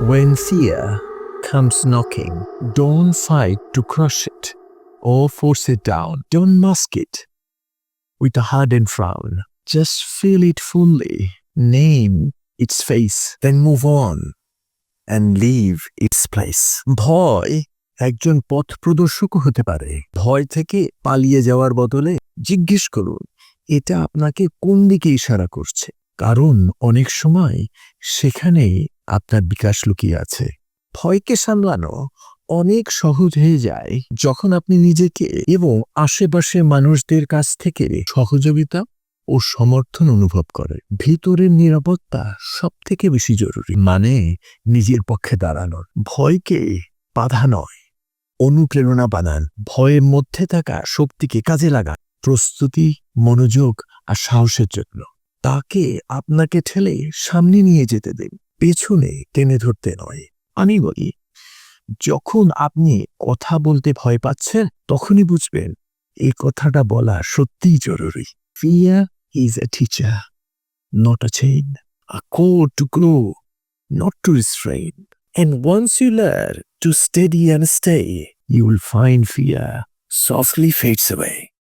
When fear comes knocking, don't fight to crush it or force it down. Don't mask it with a hardened frown. Just feel it fully. Name its face, then move on and leave its place. ভয় একজন পথ প্রদর্শকও হতে পারে ভয় থেকে পালিয়ে যাওয়ার বদলে জিজ্ঞেস করুন এটা আপনাকে কোন দিকে ইশারা করছে কারণ অনেক সময় সেখানেই আপনার বিকাশ লুকিয়ে আছে। ভয়কে সামলানো অনেক সহজ হয়ে যায় যখন আপনি নিজেকে এবং আশেপাশের মানুষদের কাছ থেকে সহযোগিতা ও সমর্থন অনুভব করেন। ভিতরের নিরাপত্তা সব থেকে বেশি জরুরি মানে নিজের পক্ষে দাঁড়ানোর। ভয়কে বাধা নয়। অনুপ্রেরণা বানান। ভয়ের মধ্যে থাকা শক্তিকে কাজে লাগান। প্রস্তুতি, মনোযোগ আর সাহসের জন্য। তাকে আপনাকে ঠেলে সামনে নিয়ে যেতে দিন। পেছনে টেনে ধরতে নয় আমি বলি যখন আপনি কথা বলতে ভয় পাচ্ছেন তখনই বুঝবেন এই কথাটা বলা সত্যিই জরুরি fear is a teacher not a chain, a cord to grow, not to restrain. And once you learn to steady and stay, you will find fear softly fades away.